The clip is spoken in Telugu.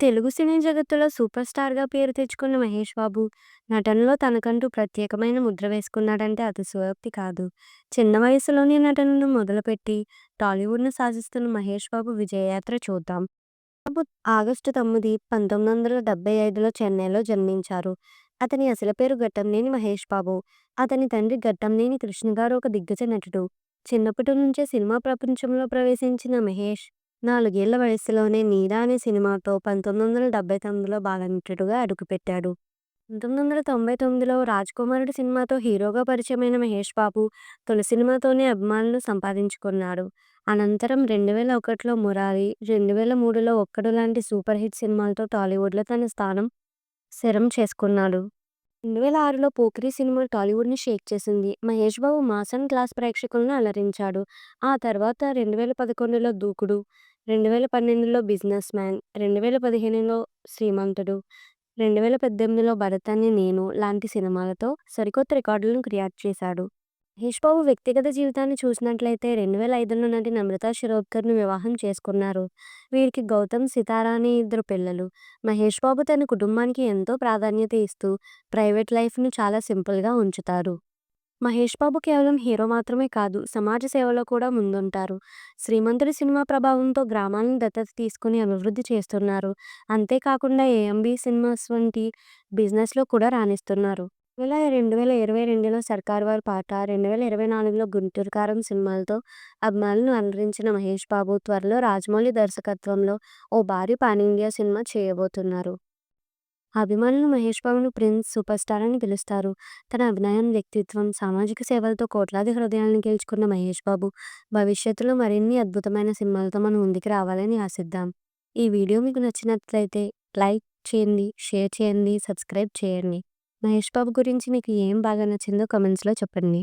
తెలుగు సినీ జగత్తులో సూపర్ స్టార్‌గా పేరు తెచ్చుకున్న మహేష్ బాబు, నటనలో తనకంటూ ప్రత్యేకమైన ముద్ర వేసుకున్నాడంటే అతిశయోక్తి కాదు. చిన్న వయసులోనే నటనను మొదలుపెట్టి టాలీవుడ్‌ను శాసిస్తున్న మహేష్ బాబు విజయయాత్ర చూద్దాం. బాబు ఆగస్టు తొమ్మిది, పంతొమ్మిది వందల డెబ్బై ఐదులో చెన్నైలో జన్మించారు. అతని అసలు పేరు గట్టంనేని మహేష్ బాబు. అతని తండ్రి గట్టంనేని కృష్ణ గారు ఒక దిగ్గజ నటుడు. చిన్నప్పటి నుంచే సినిమా ప్రపంచంలో ప్రవేశించిన మహేష్ నాలుగేళ్ళ వయస్సులోనే 'నీరా' అనే సినిమాతో పంతొమ్మిది వందల డెబ్బై తొమ్మిదిలో బాలనటుడుగా అడుగుపెట్టాడు. పంతొమ్మిది వందల తొంభై తొమ్మిదిలో 'రాజకుమారుడు' సినిమాతో హీరోగా పరిచయమైన మహేష్ బాబు తొలి సినిమాతోనే అభిమానులు సంపాదించుకున్నాడు. అనంతరం రెండు వేల ఒకటిలో 'మురారి', రెండు వేల మూడులో 'ఒక్కడు' లాంటి సూపర్ హిట్ సినిమాలతో టాలీవుడ్లో తన స్థానం స్థిరం చేసుకున్నాడు. రెండు వేల ఆరులో 'పోకిరి' సినిమా టాలీవుడ్‌ని షేక్ చేసింది. మహేష్ బాబు మాస్ క్లాస్ ప్రేక్షకులను అలరించాడు. ఆ తర్వాత రెండు వేల పదకొండులో 'దూకుడు', రెండు వేల పన్నెండులో 'బిజినెస్ మ్యాన్', రెండు వేల పదిహేనులో 'శ్రీమంతుడు', రెండు వేల పద్దెనిమిదిలో 'భరత్ అనే నేను' లాంటి సినిమాలతో సరికొత్త రికార్డులను క్రియేట్ చేశాడు. మహేష్ బాబు వ్యక్తిగత జీవితాన్ని చూసినట్లయితే రెండు వేల ఐదులో నటి నమ్రతా శిరోద్కర్‌ను వివాహం చేసుకున్నారు. వీరికి గౌతమ్, సితార అనే ఇద్దరు పిల్లలు. మహేష్ బాబు తన కుటుంబానికి ఎంతో ప్రాధాన్యత ఇస్తూ ప్రైవేట్ లైఫ్‌ను చాలా సింపుల్‌గా ఉంచుతారు. మహేష్ బాబు కేవలం హీరో మాత్రమే కాదు సమాజ సేవలో కూడా ముందుంటారు. 'శ్రీమంతుడు' సినిమా ప్రభావంతో గ్రామాలను దత్తత తీసుకుని అభివృద్ధి చేస్తున్నారు. అంతేకాకుండా ఏఎంబీ సినిమాస్ వంటి బిజినెస్‌లో కూడా రాణిస్తున్నారు. రెండు వేల ఇరవై రెండులో 'సర్కారు వారి పాట', రెండు వేల ఇరవై నాలుగులో 'గుంటూరు కారం' సినిమాలతో అభిమానులను అలరించిన మహేష్ బాబు త్వరలో రాజమౌళి దర్శకత్వంలో ఓ భారీ పాన్ ఇండియా సినిమా చేయబోతున్నారు. అభిమానులు మహేష్ బాబును 'ప్రిన్స్', 'సూపర్ స్టార్' అని పిలుస్తారు. తన అభినయం, వ్యక్తిత్వం, సామాజిక సేవలతో కోట్లాది హృదయాలను గెలుచుకున్న మహేష్ బాబు భవిష్యత్తులో మరిన్ని అద్భుతమైన సినిమాలతో మన ముందుకు రావాలని ఆశిద్దాం. ఈ వీడియో మీకు నచ్చినట్లయితే లైక్ చేయండి, షేర్ చేయండి, సబ్స్క్రైబ్ చేయండి. మహేష్ బాబు గురించి మీకు ఏం బాగా నచ్చిందో కామెంట్స్‌లో చెప్పండి.